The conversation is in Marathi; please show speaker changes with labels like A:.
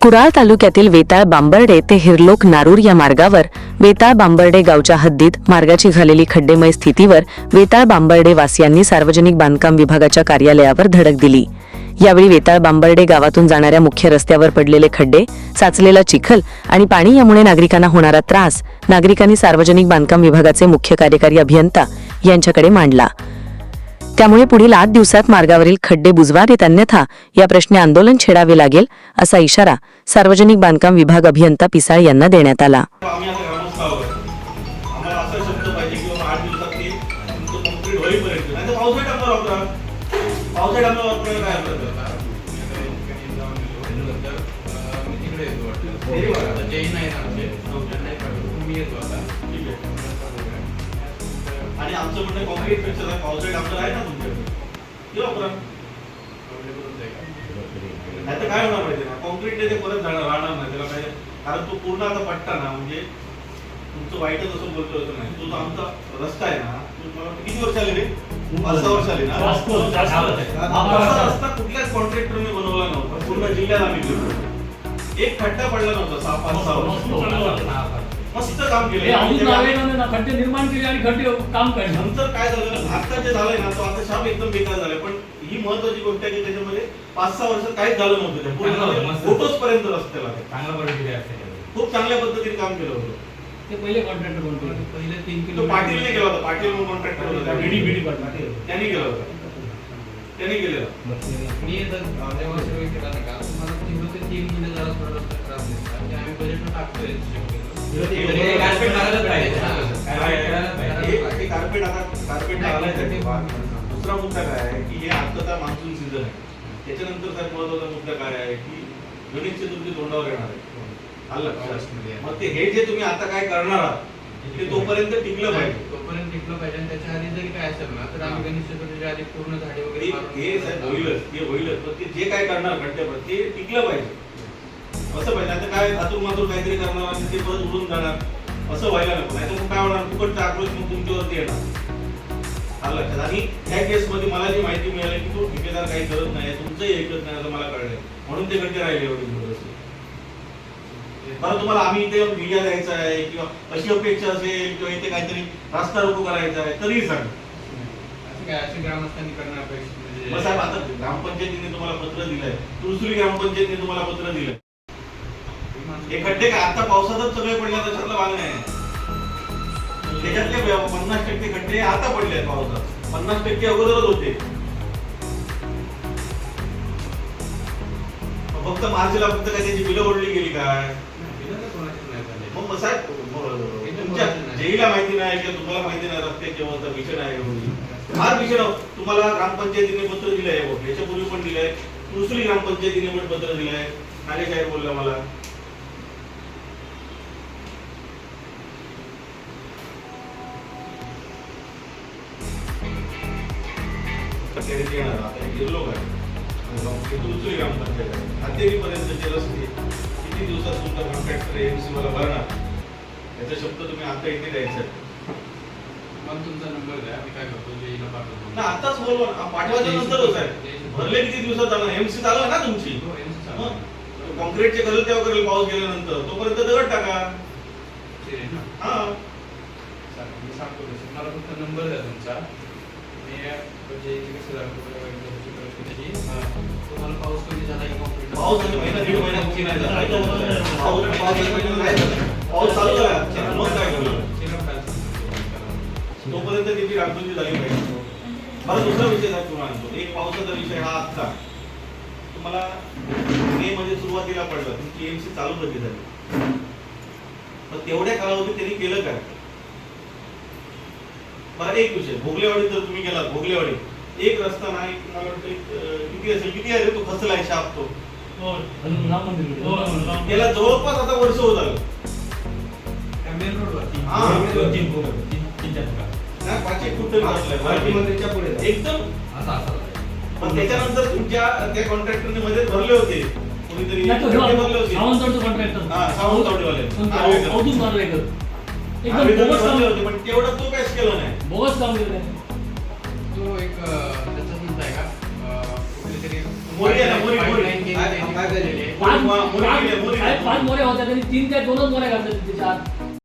A: कुडाळ तालुक्यातील वेताळ बांबर्डे ते हिरलोक नारूर या मार्गावर वेताळ बांबर्डे गावच्या हद्दीत मार्गाची झालेली खड्डेमय स्थितीवर वेताळ बांबर्डे वासियांनी सार्वजनिक बांधकाम विभागाच्या कार्यालयावर धडक दिली. यावेळी वेताळ बांबर्डे गावातून जाणाऱ्या मुख्य रस्त्यावर पडलेले खड्डे साचलेला चिखल आणि पाणी यामुळे नागरिकांना होणारा त्रास नागरिकांनी सार्वजनिक बांधकाम विभागाचे मुख्य कार्यकारी अभियंता यांच्याकडे मांडला. त्यामुळे पुढील आठ दिवसात मार्गावरील खड्डे बुजवावेत अन्यथा या प्रश्नी आंदोलन छेडावे लागेल असा इशारा सार्वजनिक बांधकाम विभाग अभियंता पिसाळ यांना देण्यात आला
B: नाही आमचं म्हणणं कॉन्क्रीटपेक्षा पावसाळी टाकणार आहे ना तुमच्याकडे ते वापरा नाही तर काय होणार माहिती ना कॉन्क्रीट ते परत जाणार राहणार नाही. त्याला काय? कारण तो पूर्ण आता पट्टा ना म्हणजे तुमचं वाईटच असं बोलतो असं नाही. तो आमचा रस्ता आहे ना किती वर्ष आले रे? पाच वर्ष आले ना? असा रस्ता कुठल्याच कॉन्ट्रॅक्टरने बनवला नव्हता. पूर्ण जिल्ह्यात आम्ही एक खड्डा पडला नव्हता सहा पाच सहा वर्ष. मस्त काम
C: हे
B: केलं
C: अजून नावेगावने ना खड्डे निर्माण केले आणि खड्डे काम काढले.
B: नंतर काय झालं ना आता जे झालंय ना तो आता शाप एकदम बेकार झालाय. पण ही महत्वाची गोष्ट आहे की त्याच्यामध्ये पाच सहा वर्षात काहीच झालं नव्हतं पूर्ण
D: मस्त.
B: फोटोज पर्यंत रस्त्याला. ते.
D: चांगला क्वालिटी असते
B: खूप चांगल्या पद्धतीने काम केलं होतं.
C: ते पहिले कॉन्ट्रॅक्टर बनतो
D: पहिले तीन
B: तो पाटीलने केला होता पाटील म्हणून कॉन्ट्रॅक्टर होता.
C: BD BD Patil.
B: त्यांनी केला होता. त्यांनी केलेला.
D: मी जेव्हा सर्वे केला ना का? मला तीन ते तीन महिने जरा थोडा रस्ता खराब आणि आम्ही बजेट टाकतोय.
B: हे
D: कार्पेट
B: आता कार्पेट. दुसरा मुद्दा काय आहे की हे आत्ताचा मान्सून सीझन आहे. त्याच्यानंतर साहेब महत्त्वाचा मुद्दा काय आहे की गणेश चतुर्थी तोंडावर येणार आहे. मग ते हे जे तुम्ही आता काय करणार आहात ते तोपर्यंत टिकलं पाहिजे.
D: तोपर्यंत टिकलं पाहिजे आणि त्याच्या आधी जरी काय असेल ना तर आम्ही गणेश चतुर्थीच्या आधी पूर्ण झाडे वगैरे
B: हे होईलच ते होईलच. पण ते जे काय करणार खड्ड्यावर ते टिकलं पाहिजे. असं पाहिजे आता काय आतूर मातूर काहीतरी करणार आणि ते परत उडून जाणार. असं व्हायला नको नाही तर मग काय होणार? फुकटचा आक्रोश मग तुमच्यावरती येणार. आलं लक्षात. आणि ह्या केसमध्ये मला जी माहिती मिळाली की तो ठेकेदार काही करत नाही तुमचंही ऐकत नाही असं मला कळलंय. म्हणून ते खड्डे राहिले एवढे बरं तुम्हाला आम्ही इथे व्हिडिओ द्यायचा आहे किंवा अशी अपेक्षा असेल किंवा इथे काहीतरी रास्ता रोको करायचा आहे तरीही सांग.
D: ग्रामस्थांनी करणं अपेक्षित म्हणजे-
B: मग साहेब आता ग्रामपंचायतीने तुम्हाला पत्र दिलंय. तुळसुरी ग्रामपंचायतीने तुम्हाला पत्र दिलंय. हे खड्डे काय? आता पावसातच सगळे पडले त्याच्यातलं भाग नाही. त्याच्यातले पन्नास टक्के खड्डे आता पडले आहेत पावसात. पन्नास टक्के अगोदरच होते. फक्त मार्चला फक्त काय त्याची बिलं ओढली गेली काय? मग साहेब तुमच्या जेईला माहिती नाही किंवा तुम्हाला माहिती नाही रस्त्याची अवस्था भीषण आहे फार भीषण तुम्हाला ग्रामपंचायतीने पत्र दिलंय याच्यापूर्वी पण दिलंय. दुसरी ग्रामपंचायतीने पण पत्र दिलंय. नागेश साहेब बोलला मला. त्याने येणार आता हे गिरलो काय आणि मग ते तुळसुली ग्रामपंचायत आहे. हातेरीपर्यंतचे रस्ते किती दिवसात तुमचा कॉन्ट्रॅक्टर एमसी मला भरणार. याचा शब्द तुम्ही आता इथे द्यायचा आहे.
D: मला तुमचा नंबर द्या मी काय करतो जेईला पाठवतो.
B: ना आताच बोलवा ना. पाठवायच्या नंतरच आहे. भरले किती दिवसात जाणार? एमसी चालू आहे ना तुमची.
D: हो,
B: कॉन्क्रीटचे करेल तेव्हा करेल पाऊस गेल्यानंतर. तोपर्यंत दगड टाका. हा.
D: मी सांगतो. मला फक्त नंबर द्या तुमचा. मी जे कसं झालं वगैरे वगैरे त्याची परिस्थिती तुम्हाला पाऊस कमी झाला की concrete?
B: पाऊस म्हणजे महिना दीड महिना कमी नाही झाला. पाऊस पाऊस चालू झाला. मग काय करणार? तोपर्यंत त्याची राखणूक झाली पाहिजे मला दुसरा विषय साहेब तुम्हाला. आणतो एक पावसाचा विषय हा आजचा. तुम्हाला मे मध्ये सुरुवातीला पडलं तुमची एमसी चालू कधी झाली. पण तेवढ्या कालावधीत त्यांनी केलं काय? बरं एक विषय. भोगलेवाडी जर तुम्ही गेलात भोगलेवाडी. एक रस्ता नाही मला वाटतं किती असेल किती आहे तो खचलाय शाप तो? त्याला जवळपास आता वर्ष होत आलं हा. एकदम. पण त्याच्यानंतर तुमच्या त्या कॉन्ट्रॅक्टरने मध्ये भरले होते. कोणीतरी भरले होते. हा, सावंतवाडीवाले.
C: एकदम बोगस काम
B: होते पण तेवढं तो काहीच केलं नाही
C: बोगस काम केलं त्याने.
D: तो एक त्याचा मुद्दा आहे का अं, कुठली तरी
B: मोरी आहे ना मोरी मोरी
D: Pipeline केली त्यांनी
B: काय- काय
D: केलेली आहे.
C: पाच
B: मोरी-
C: पाच-. पाच होत्या त्यांनी तीन त्या दोनच मोऱ्या घातल्या त्याच्यात